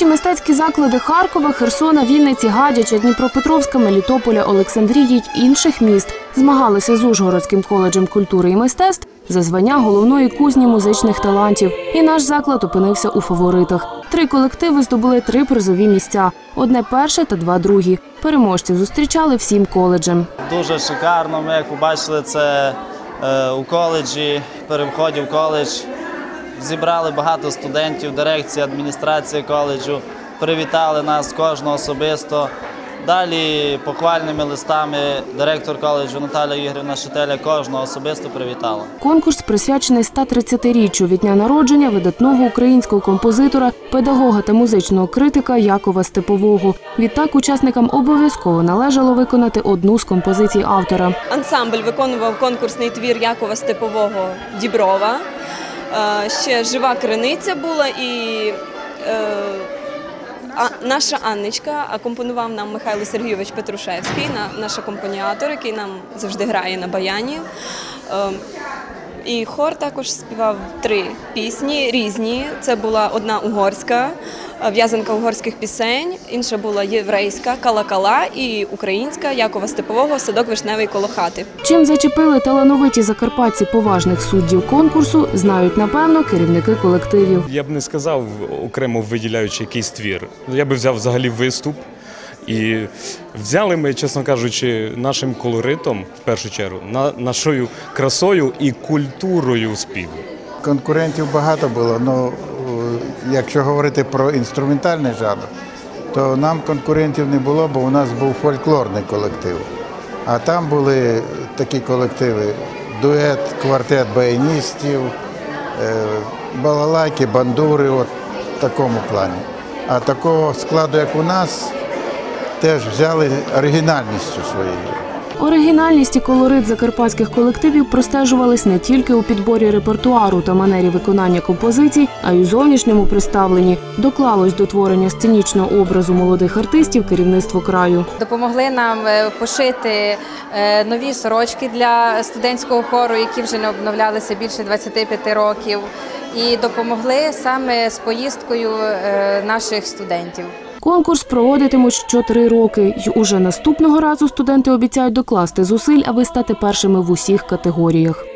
Найкращі мистецькі заклади Харкова, Херсона, Вінниці, Гадяча, Дніпропетровська, Мелітополя, Олександрії й інших міст змагалися з Ужгородським коледжем культури і мистецтв за звання головної кузні музичних талантів. І наш заклад опинився у фаворитах. Три колективи здобули три призові місця: одне перше та два другі. Переможців зустрічали всім коледжем. Дуже шикарно. Ми, як побачили, це е, у коледжі, при вході в коледж. Зібрали багато студентів, дирекція, адміністрація коледжу. Привітали нас кожного особисто. Далі похвальними листами директор коледжу Наталя Ігорівна Шетеля кожного особисто привітала. Конкурс присвячений 130-річчю від дня народження видатного українського композитора, педагога та музичного критика Якова Степового. Відтак учасникам обов'язково належало виконати одну з композицій автора. Ансамбль виконував конкурсний твір Якова Степового Діброва. Ще жива криниця була і е, наша Анничка акомпонував нам Михайло Сергійович Петрушевський, на- наш акомпаніатор, який нам завжди грає на баяні. І хор також співав три пісні різні. Це була одна угорська, е, в'язанка угорських пісень, інша була єврейська калакала і українська Якова Степового Садок вишневий коло хати. Чим зачепили талановиті закарпатці поважних суддів конкурсу, знають напевно керівники колективів. Я б не сказав окремо виділяючи якийсь твір. Я би взяв взагалі виступ. І взяли ми, чесно кажучи, нашим колоритом в першу чергу, на, нашою красою і культурою співу. Конкурентів багато було, але якщо говорити про інструментальний жанр, то нам конкурентів не було, бо у нас був фольклорний колектив. А там були такі колективи: дует, квартет баяністів, е, балалайки, бандури, от в такому плані. А такого складу, як у нас, теж взяли оригінальністю своєю. Оригінальність і колорит закарпатських колективів простежувались не тільки у підборі репертуару та манері виконання композицій, а й у зовнішньому представленні. Доклалось до творення сценічного образу молодих артистів керівництво краю. Допомогли нам е, пошити е, нові сорочки для студентського хору, які вже не обновлялися більше 25 років, і допомогли саме з поїздкою е, наших студентів. Конкурс проводитимуть щотри роки, й уже наступного разу студенти обіцяють докласти зусиль, аби стати першими в усіх категоріях.